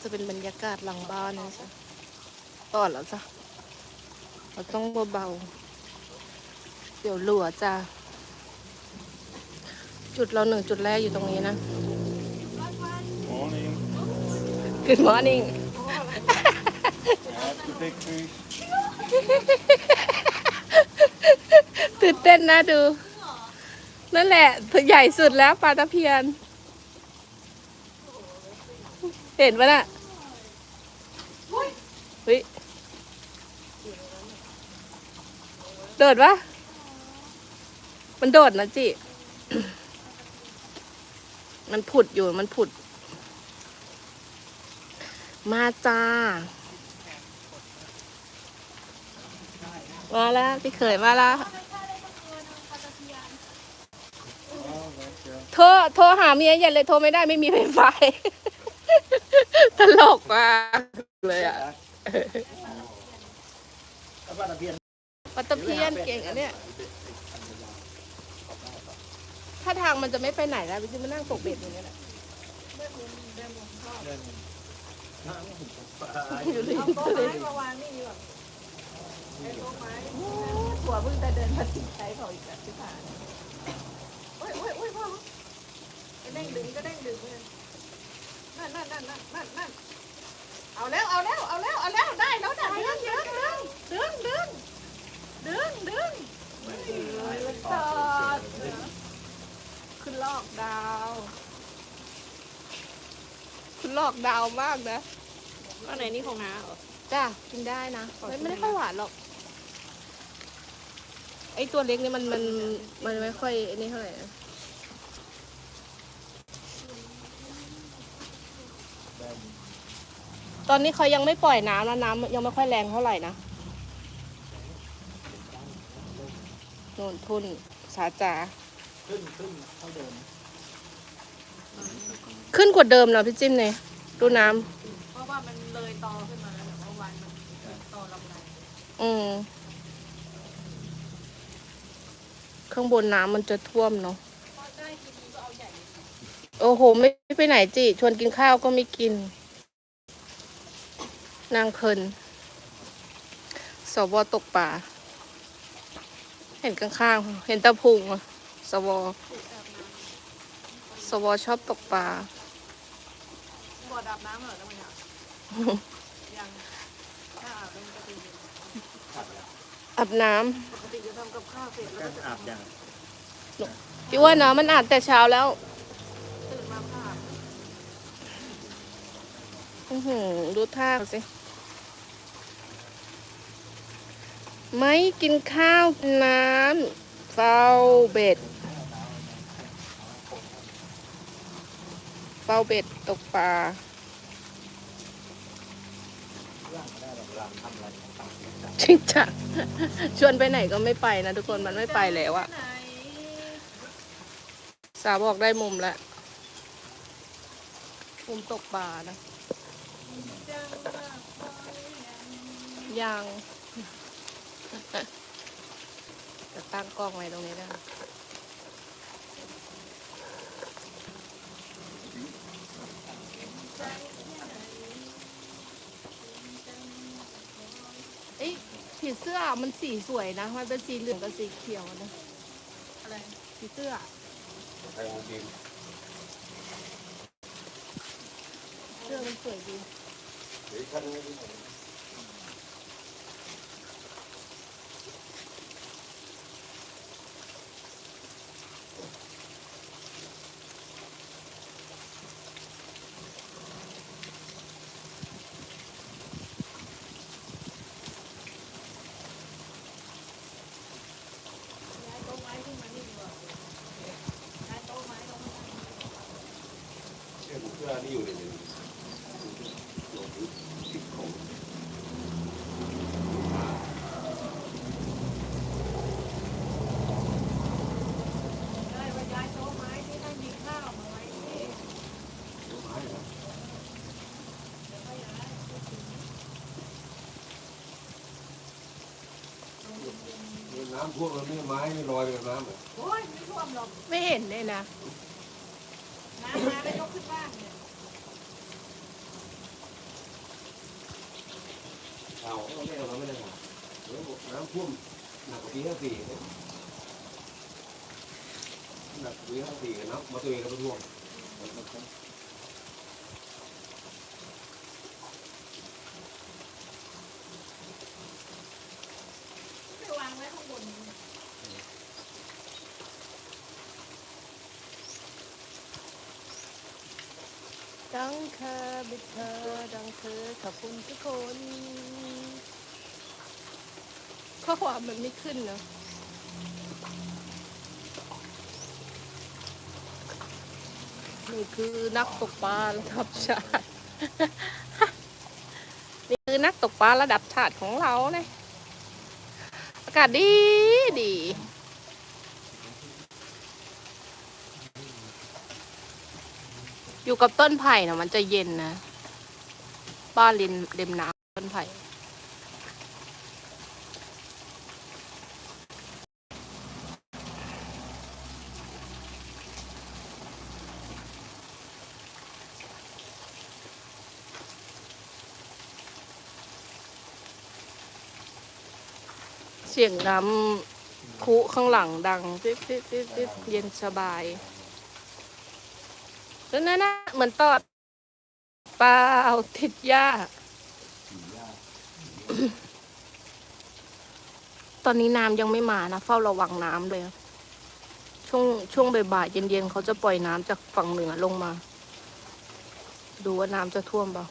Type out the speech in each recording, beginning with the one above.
จะเป็นบรรยากาศหลังบ้านนะจ๊ะต่อแล้วจ้ะเราต้องเบาๆ เดี๋ยวหลัวจ้ะจุดเราหนึ่งจุดแรกอยู่ตรงนี้นะ Morning. Good morning I have to take fish. ตื่นเต้นนะดู นั่นแหละใหญ่สุดแล้วปลาตะเพียน เห็นปะน่ะเฮ้ยโดดปะมันโดดนะจิมันผุดอยู่มันผุด มาจ้า มาแล้วพี่เขยมาแล้วโทรโทรหาเมียอย่าเลยโทรไม่ได้ไม่มีไฟฟ้า ตลกมากเลยอะปลาตะเพียนปัตตะเพียนเก่งอันเนี้ยถ้าทางมันจะไม่ไปไหนแล้วพี่จะมานั่งตกเบ็ดอย่างเงี้ยแหละอยู่ริมทะเลหัวเพิ่งจะเดินมาถึงใช้เขาอีกแบบที่ผ่านโอ้ยโอ้ยโอ้ยพ่อก็เด้งดึงก็เด้งดึงเลย นั่นนั่นนั่นนั่นนั่นนั่นเอาแล้วเอาแล้วเอาแล้วเอาแล้วได้แล้วได้แล้วดึงดึงดึงดึงดึงดึงตอดคุณลอกดาว คุณลอกดาวมากนะก็ไหนนี่ของน้าเหรอจ้ากินได้นะขอไม่ชิมไม่ได้หน่อยนะค่อยหวานหรอกไอตัวเล็กนี่มันมันมันไม่ค่อยไอ้นี่เท่าไหร่นะ ตอนนี้เขายังไม่ปล่อยน้ำแล้วน้ำยังไม่ค่อยแรงเท่าไหร่นะโน่นทุนสาจาขึ้นขึ้นเท่าเดิมขึ้นกว่าเดิมเนาะพี่จิ้มเนี่ยดูน้เพราะว่ามันเลยตอขึ้นมาแล้วเมื่อวานมันตอลำไรำอืมข้างบนน้ำมันจะท่วมเนาะพอได้ทีนี้ก็เอาใหญ่ โอ้โห ไม่ไปไหนจิ ชวนกินข้าวก็ไม่กิน นางเพลินสวตกป่า เห็นข้างๆ เห็นตะพุงอะสวสวชอบตกปลาบ่อดับน้ำเหรอแล้วมันยังยังถ้าอาบมันจะเป็นยังไงอาบน้ปกติจะทำกับข้าวเสร็จแล้วการก็จะอาบอย่างำพี่ว่านะมันอาบแต่เช้าแล้วตื่นมาผ้าอื้อหือดูท่าเขาสิ ไม่กินข้าวกินน้ำเฝ้าเบ็ด เฝ้าเบ็ดตกปลาจริงจังชวนไปไหนก็ไม่ไปนะทุกคนมันไม่ไปแล้วอะสาวบอกได้มุมแล้วมุมตกปลานะยัง จะตั้งกล้องไว้ตรงนี้ได้ไหมเอ้ยผีเสื้อมันสีสวยนะ มันเป็นสีเหลืองกับสีเขียวนะ อะไรผีเสื้อเสื้อมันสวยดีย้ ท่วมแล้วนี่ไม้นี่ลอยไปกับน้ำเหรอโอ้ยไม่ท่วมหรอกไม่เห็นเลยนะน้ำมาไม่ยกขึ้นบ้านเนี่ยเอาเไม่เอาไม่ได้หรอกน้ำท่วมหนักกว่าปีห้าสี่หนักกว่าปีห้าสี่นะมาตัวเองก็ไม่ท่วม ดังเธอบิดเธอดังเธอขอบคุณทุกคนข้อความมันไม่ขึ้นเนอะนี่คือนักตกปลาระดับชาติ นี่คือนักตกปลาระดับชาติของเราเนี่ยอากาศดีดี อยู่กับต้นไผ่นะมันจะเย็นนะ บ้านริมริมน้ำต้นไผ่เสียงน้ำคุข้างหลังดังติ๊ดติ๊ดติ๊ดเย็นสบาย แล้วนั่นนะเหมือนตอดเปล่าติดหญ้า ตอนนี้น้ำยังไม่มานะ เฝ้าระวังน้ำเลย ช่วงช่วงบ่ายๆเย็นๆเขาจะปล่อยน้ำจากฝั่งเหนือลงมา ดูว่าน้ำจะท่วมเปล่า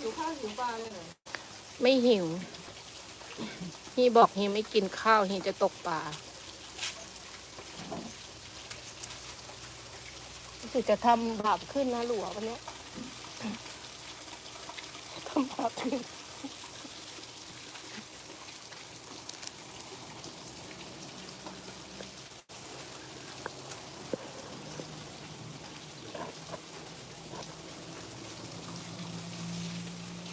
หิวข้าวหิวปลาเลยเหรอไม่หิวฮีบอกฮีไม่กินข้าวฮีจะตกปลา สึกจะทำบาปขึ้นนะหลัววันนี้ทำบาปขึ้น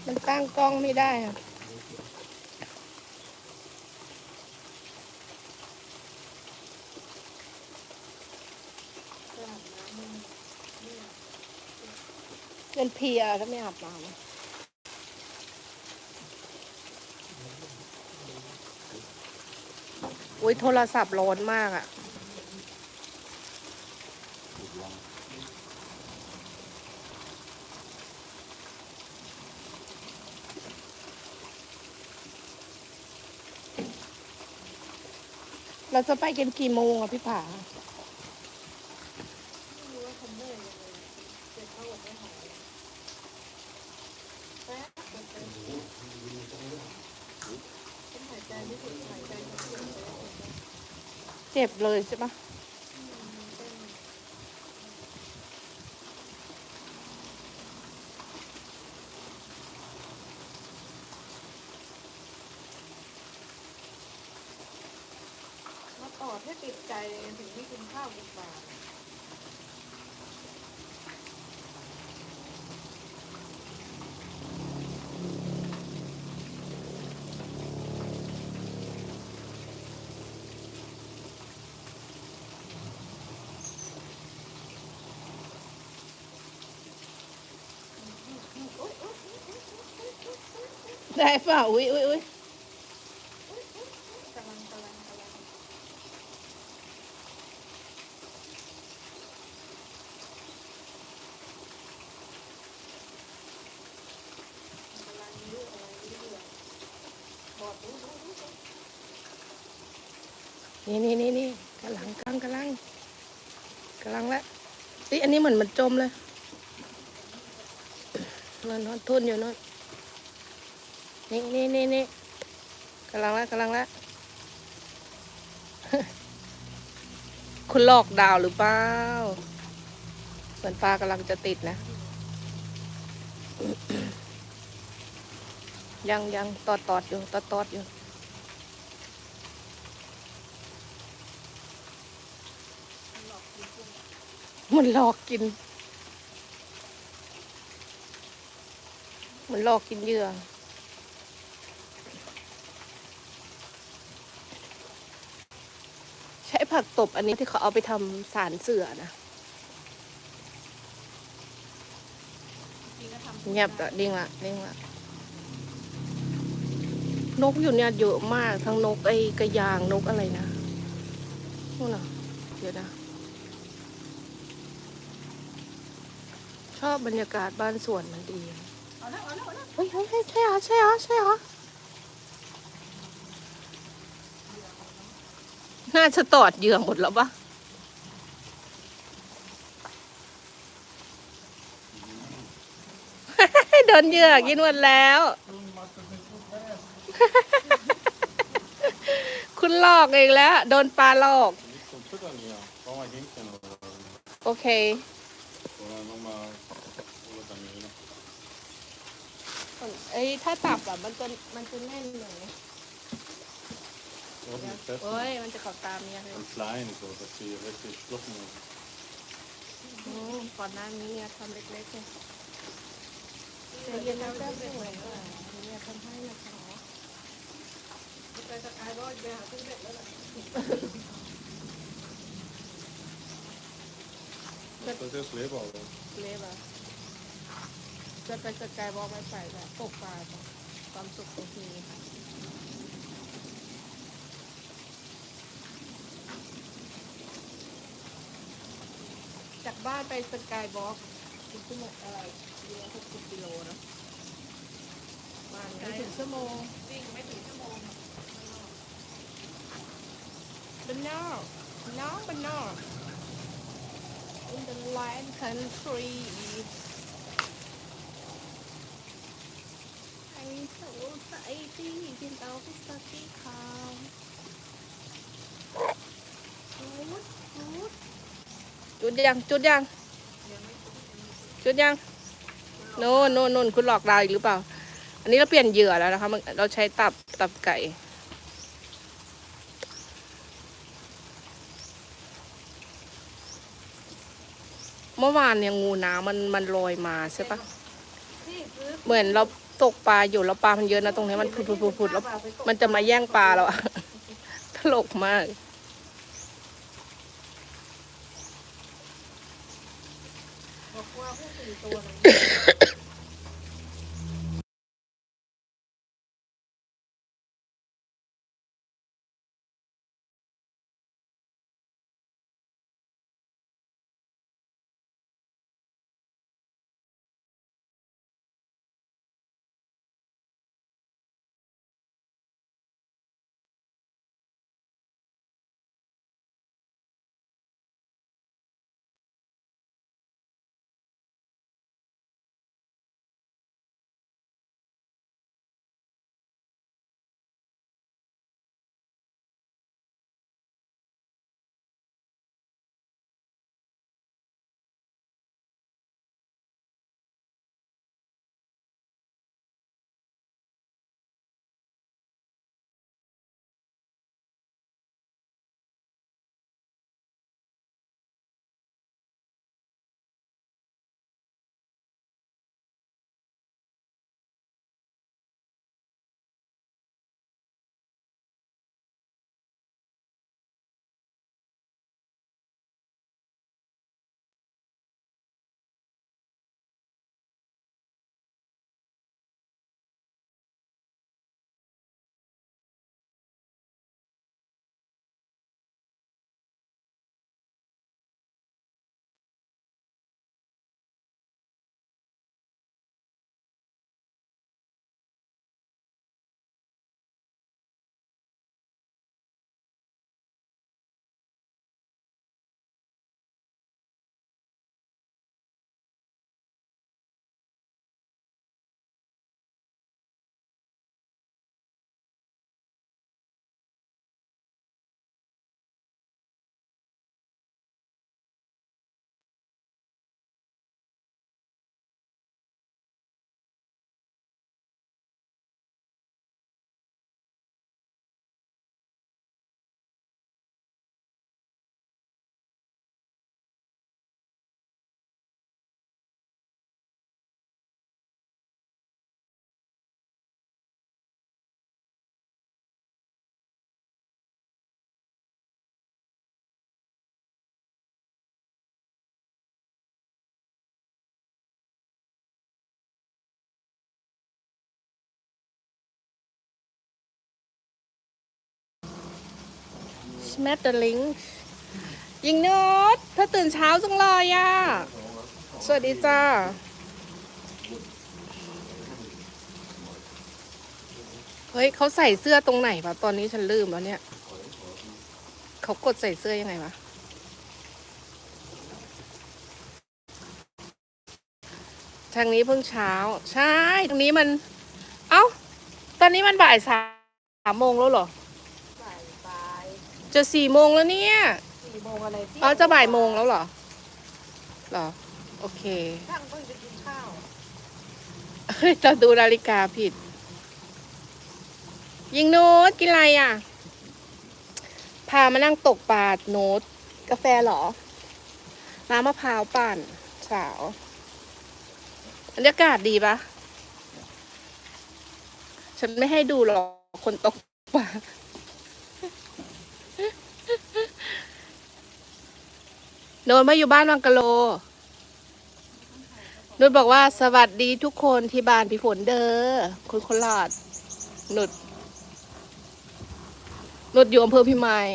มันตั้งกล้องไม่ได้อะจะอาบน้ำมัน เพลียถ้าไม่อาบน้ำโอ้ยโทรศัพท์ร้อนมากอะเราจะไปกันกี่โมงอะพี่ผา ไม่รู้ว่าทำได้ยังไงเจ็บเข้าอกไม่หายแป๊บเดียวต้องหายใจไม่ถึงหายใจไม่ถึงเลย เจ็บเลยใช่ปะ มาต่อให้ติดใจถึงไม่กินข้าวกินปลา ได้เปล่าอุ้ยอุ้ยอุ้ยกำลังกำลังกำลังกำลังเนี่นี่นี่นี่กำลังลังกำลังลังแล้วกำลังแล้วคุณหลอกดาวหรือเปล่าเหมือนปลากำลังจะติดนะ ยังยังตอดตอดอยู่ตอดตอดอยู่มันหลอกกิน มันหลอกกินเหยื่อ ใช้ผักตบอันนี้ที่เขาเอาไปทำสารเสือนะเงียบละนิ่งละนิ่งละนกอยู่เนี่ยเยอะมากทั้งนกไอ้กระยางนกอะไรนะนู่นน่ะเดี๋ยวนะ ชอบบรรยากาศบ้านสวนมันดีเอาแล้วเอาแล้วเอาแล้วเฮ้ยเฮ้ยเฮ้ยใช่เหรอใช่เหรอใช่เหรอ น่าจะตอดเหยื่อหมดแล้วปะโดนเหยื่อกินหมดแล้ว คุณหลอกอีกแล้ว โดนปลาหลอก โอเค ไอ้ถ้าตับอะมันจะมันจะแน่นหน่อย Wat niet testen. โอ้ย มันจะเขับตามเนี่ยเลย En klein zo, dat zie je richtig sloffen. อืมก่อนหน้านี้เนี่ยทำเล็กๆเนี่ยใจเย็นนะแป๊บนึงเลยเนี่ยทำให้นะคะไปสกายก็ไปหาซื้อเบ็ดแล้วล่ะ Dat is leefbaar. เล็บอะจะไปสกายบอกไม่ไปแล้วตกปลาจ้ะความสุขของทีค่ะ จากบ้านไปสกายบล็อกคุณชั่วโมงอะไรเยอะหกสิบกิโลเนะมาไม่ถึงชั่วโมงวิ่งไม่ถึงชั่วโมงบ้านนอกน้องบ้านนอก in the land country ไอ้สาวใสที่กินเตาพิซซ่าที่ขาวจุดจุด จุดยังจุดยังจุดยังโน่นโน่นโน่นคุณหลอกเราอีกหรือเปล่า อันนี้เราเปลี่ยนเหยื่อแล้วนะคะเราใช้ตับตับไก่เมื่อวานเนี่ยงูน้ำมันมันลอยมาใช่ปะเหมือนเราตกปลาอยู่แล้วปลามันเยอะนะตรงนี้มันพุดๆๆๆแล้วมันจะมาแย่งปลาเราอะตลกมาก ว่า smattering ยิงโนดเธอตื่นเช้าจังเลยอะ สวัสดีจ้า เฮ้ยเขาใส่เสื้อตรงไหนวะตอนนี้ฉันลืมแล้วเนี่ย เขากดใส่เสื้อยังไงวะทางนี้เพิ่งเช้า ใช่ทางนี้มัน เอ้า ตอนนี้มันบ่ายสามโมงแล้วเหรอ จะสี่โมงแล้วเนี่ยสี่โมงอะไรที่อ๋อจะบ่ายโมงแล้วเหรอเหรอ โอเคช่างเพิ่งจะกินข้าวเฮ้ยเราดูนาฬิกาผิด ยิงโน้ตกินอะไรอะ พามานั่งตกปลาโน้ต กาแฟเหรอ น้ำมะพร้าวปั่นสาวบรรยากาศดีปะฉันไม่ให้ดูหรอกคนตกปลา โนนมาอยู่บ้านวังกะโลนุชบอกว่าสวัสดีทุกคนที่บ้านพี่ฝนเด้อคุณคนหลอดนุชนุชอยู่อำเภอพิมาย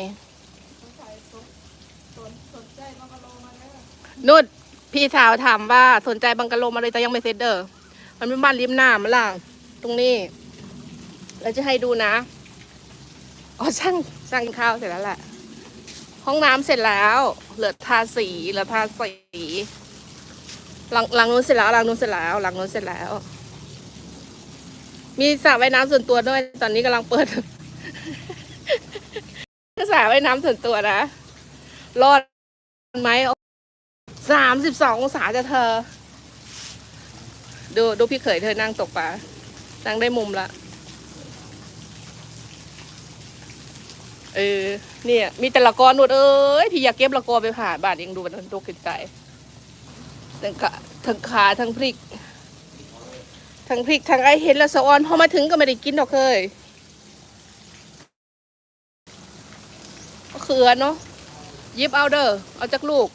นุชพี่สาวถามว่าสนใจบังกะโลมาเลยแต่ยังไม่เสร็จเด้อมันเป็นบ้านริมน้ำมั้ล่ะตรงนี้เราจะให้ดูนะอ๋อช่างช่างข้าวเสร็จแล้วแหละ ห้องน้ำเสร็จแล้ว เหลือทาสีเหลือทาสีหลังหลังนู้นเสร็จแล้วหลังนู้นเสร็จแล้วหลังนู้นเสร็จแล้ว มีสระว่ายน้ำส่วนตัวด้วย ตอนนี้กำลังเปิดสระว่ายน้ำส่วนตัวนะรอดไหมสามสิบสององศาจะเธอ ดูดูพี่เขยเธอนั่งตกปลานั่งได้มุมละ เออ เนี่ย มีแต่ละกอหนวดเอ้ยพี่อยากเก็บละกอไปผ่าบาทยังดูมันตกใจทั้งขาทั้งขาทั้งพริก ทั้งพริกทั้งไอเห็นแล้วสะออนพอมาถึงก็ไม่ได้กินดอกเคยก็เขือเนาะยิบเอาเด้อเอาจากลูก